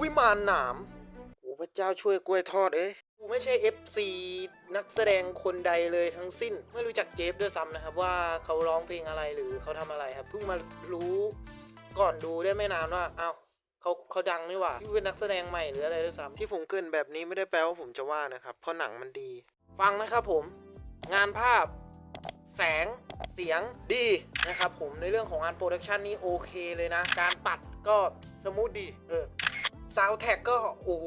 วิมานหนามโอ้พระเจ้าช่วยกล้วยทอดเอ้ยกูไม่ใช่ FC นักแสดงคนใดเลยทั้งสิ้น ไม่รู้จักเจฟด้วยซ้ำนะครับว่าเขาร้องเพลงอะไรหรือเขาทำอะไรครับ เพิ่งมารู้ก่อนดูได้ไม่นานว่าเอ้าเขาเขาดังนี่หว่าที่เป็นนักแสดงใหม่หรืออะไรด้วยซ้ำที่ผมเกินแบบนี้ไม่ได้แปลว่าผมจะว่านะครับ เพราะหนังมันดี ฟังนะครับผม งานภาพ แสงเสียงดีนะครับผมในเรื่องของงานโปรดักชันนี้โอเคเลยนะ การปัดก็สมูทดีเออ ซาวแท็กก็โอ้โห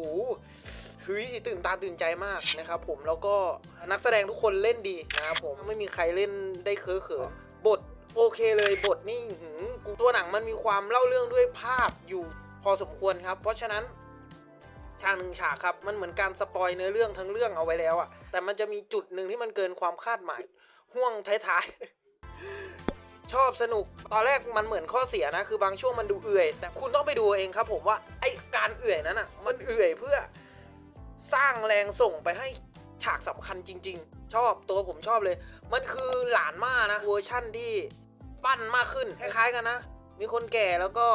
เฮ้ยตื่นตาตื่นใจมากนะครับผมแล้วก็นักแสดงทุกคนเล่นดีนะครับผมไม่มีใครเล่นได้เคอะเขินบทโอเคเลยบทนี่หืมกูตัวหนังมันมีความเล่าเรื่องด้วยภาพอยู่พอสมควรครับ เพราะฉะนั้นฉากหนึ่งฉากครับ มันเหมือนการสปอยเนื้อเรื่องทั้งเรื่องเอาไว้แล้วอะแต่มันจะมีจุดหนึ่งที่มันเกินความคาดหมาย ห่วงท้ายๆ ชอบสนุก ตอนแรกมันเหมือนข้อเสียนะ คือบางช่วงมันดูเอื่อย แต่คุณต้องไปดูเองครับผมว่าไอ การเอื่อยนั้นอะมันเอื่อยเพื่อสร้างแรงส่งไปให้ฉากสำคัญจริง ๆ ชอบตัวผมชอบเลย มันคือหลานมานะเวอร์ชั่นที่ปั้นมากขึ้นคล้ายๆกันนะ มีคนแก่แล้วก็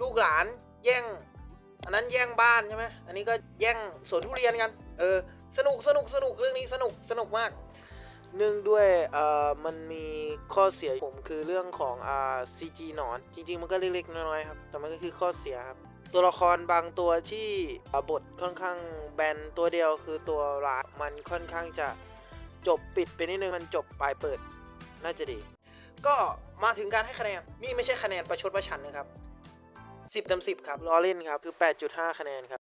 ลูกหลานแย่ง อันนั้นแย่งบ้านใช่ไหมอันนี้ก็แย่งสวนทุเรียนกัน เออ สนุกสนุกสนุกเรื่องนี้สนุกสนุกมากเนื่องด้วยเอ่อมันมีข้อเสียผมคือเรื่องของอ่า CG หนอน จริง ๆ มันก็เล็กๆน้อยๆครับ แต่มันก็คือข้อเสียครับ ตัวละครบางตัวที่บทค่อนข้างแบนตัวเดียวคือตัวร้ายมันค่อนข้างจะจบปิดไปนิดนึงมันจบปลายเปิดน่าจะดี ก็มาถึงการให้คะแนนนี่ไม่ใช่คะแนนประชดประชันนะครับ 10เต็ม10 ครับล้อเล่นครับ คือ 8.5 คะแนนครับ